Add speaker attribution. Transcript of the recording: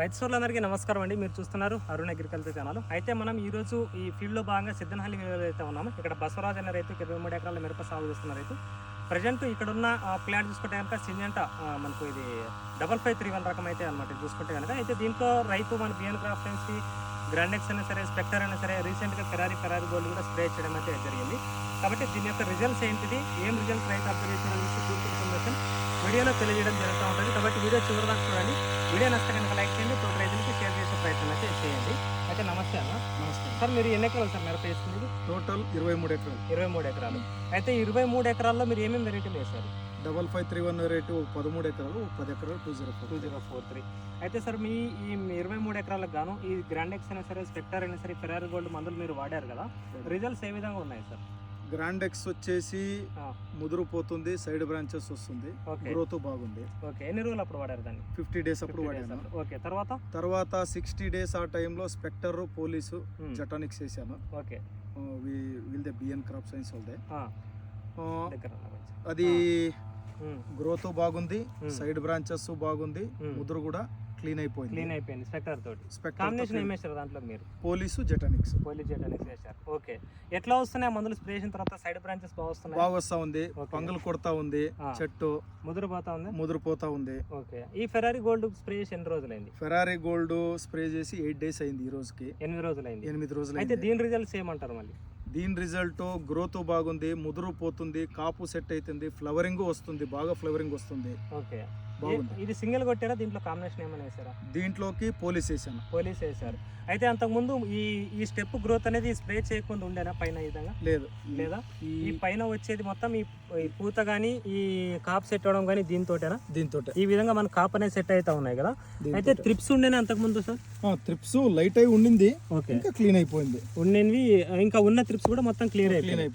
Speaker 1: రైతు సోర్లందరికీ నమస్కారం అండి. మీరు చూస్తున్నారు అరుణ్ అగ్రికల్చర్ ఛానల్. అయితే మనం ఈ రోజు ఈ ఫీల్డ్లో భాగంగా సిద్ధనహల్లి అయితే ఉన్నాము. ఇక్కడ బసవరాజ్ అనే రైతు ఇరవై మూడు ఎకరాల మిరప సాగు చేస్తున్న రైతు. ప్రజెంట్ ఇక్కడ ఉన్న ప్లాట్ చూసుకుంటే కనుక సింజంట మనకు ఇది డబల్ ఫైవ్ త్రీ వన్ రకం అయితే అనమాట చూసుకుంటే కనుక. అయితే దీంట్లో రైతు మన బిఎన్ క్రాఫ్ట్ నుంచి గ్రాండెక్స్ అయినా సరే స్పెక్టర్ అయినా సరే రీసెంట్గా ఫెరారీ ఫెరారీ గోల్డ్ కూడా స్ప్రే చేయడం అయితే జరిగింది. కాబట్టి దీని యొక్క రిజల్ట్స్ ఏంటిది? ఏం రిజల్ట్స్ రైతు అప్లై చేసిన పూర్తి ఇన్ఫర్మేషన్ వీడియోలో తెలియజేయడం జరుగుతూ ఉంటుంది. కాబట్టి వీడియో చివరి దాకా చూడండి. వీడియో నచ్చితే కనుక లైక్ చేయండి తోటి రైతులకి షేర్ చేసే ప్రయత్నం అయితే చేయండి. అయితే నమస్తే అన్న.
Speaker 2: నమస్కారం
Speaker 1: సార్ మీరు ఎన్ని ఎకరాలు సార్ మిరప వేస్తుంది
Speaker 2: టోటల్ ఇరవై మూడు ఎకరాలు.
Speaker 1: ఇరవై మూడు ఎకరాలు. అయితే ఇరవై మూడు ఎకరాల్లో మీరు ఏమేమి వెరైటీలు వేశారు?
Speaker 2: Double five three one rate పదమూడు ఎకరాలు పది ఎకరాలు two zero
Speaker 1: two zero four three. అయితే సార్ మీ ఈ ఇరవై మూడు ఎకరాలకు గాను ఈ గ్రాండెక్స్ అయినా సరే స్పెక్టర్ అయినా సరే ఫెరారీ గోల్డ్ మందులు మీరు వాడారు కదా. రిజల్ట్స్ ఏ విధంగా ఉన్నాయి సార్?
Speaker 2: గ్రాండ్ ఎక్స్ వచ్చేసి
Speaker 1: ఆ.
Speaker 2: ముదురు పోతుంది సైడ్ బ్రాంచెస్ వస్తుంది. గ్రోత్ బాగుంది.
Speaker 1: ఓకే. ఎన్ని రోజులు అప్పుడు వాడారు దాన్ని?
Speaker 2: ఫిఫ్టీ డేస్ అప్పుడు
Speaker 1: 50 days
Speaker 2: వాడాను.
Speaker 1: ఓకే. తర్వాత?
Speaker 2: తర్వాత సిక్స్టీ డేస్ ఆ టైంలో స్పెక్టర్ పోలీసు జటానిక్స్ వేసాను.
Speaker 1: ఓకే.
Speaker 2: వీల్ ద బిఎన్ క్రాప్ సైన్స్ వాళ్ళదే
Speaker 1: కొంచెం.
Speaker 2: అది గ్రోత్ బాగుంది
Speaker 1: ఉమ్.
Speaker 2: సైడ్ బ్రాంచెస్ బాగుంది
Speaker 1: ఉమ్.
Speaker 2: ముదురు కూడా క్లీన్ అయిపోయింది.
Speaker 1: క్లీన్ అయిపోయింది స్పెక్టర్ తోటి. కాంబినేషన్ ఏం వేశారు దాంట్లో మీరు?
Speaker 2: పోలీసు జటానిక్స్.
Speaker 1: పోలీస్ చేయడానికి వేశారు ఓకే. ఎట్లా వస్తున్నాయి మందులు? స్ప్రే చేసిన తర్వాత సైడ్ బ్రాంచెస్ బాగా వస్తున్నాయి?
Speaker 2: బాగా వస్తా ఉంది. పంగులు కొడతా ఉంది. చెట్టు.
Speaker 1: ముదురు పోతా ఉంది?
Speaker 2: ముదిరిపోతా ఉంది.
Speaker 1: ఓకే. ఈ ఫెరారీ గోల్డ్ స్ప్రే చేసి ఎన్ని రోజులైంది?
Speaker 2: ఫెరారీ గోల్డ్ స్ప్రే చేసి ఎయిట్ డేస్ అయింది ఈ రోజుకి.
Speaker 1: ఎనిమిది రోజులైంది.
Speaker 2: ఎనిమిది రోజులు
Speaker 1: అయితే. దీని రిజల్ట్స్ ఏమంటారు మళ్ళీ?
Speaker 2: దీని రిజల్ట్ గ్రోత్ బాగుంది ముదురు పోతుంది కాపు సెట్ అవుతుంది ఫ్లవరింగ్ వస్తుంది బాగా ఫ్లవరింగ్ వస్తుంది.
Speaker 1: ఓకే. ఇది సింగిల్ కొట్టారా? దీంట్లో కాంబినేషన్ ఏమైనా వేసారా
Speaker 2: దీంట్లోకి పోలీస్ వేసాను
Speaker 1: పోలీస్ వేశారు. అయితే అంతకుముందు ఈ ఈ స్టెప్ గ్రోత్ అనేది స్ప్రే చేయకుండా ఉండేనా పైన విధంగా?
Speaker 2: లేదు.
Speaker 1: లేదా?
Speaker 2: ఈ
Speaker 1: పైన వచ్చేది మొత్తం ఈ పూత కానీ ఈ కాప్ సెట్ అవడం కానీ దీంతోటేనా?
Speaker 2: దీంతో
Speaker 1: ఈ విధంగా మన కాప్ అనేది సెట్ అవుతా ఉన్నాయి కదా? అయితే ట్రిప్స్ ఉండేనా అంతకుముందు సార్?
Speaker 2: త్రిప్స్ లైట్ అయి ఉండింది.
Speaker 1: ఓకే.
Speaker 2: ఇంకా క్లీన్ అయిపోయింది.
Speaker 1: ఉండేవి ఇంకా ఉన్న ట్రిప్స్ కూడా మొత్తం క్లియర్
Speaker 2: అయిపోయింది.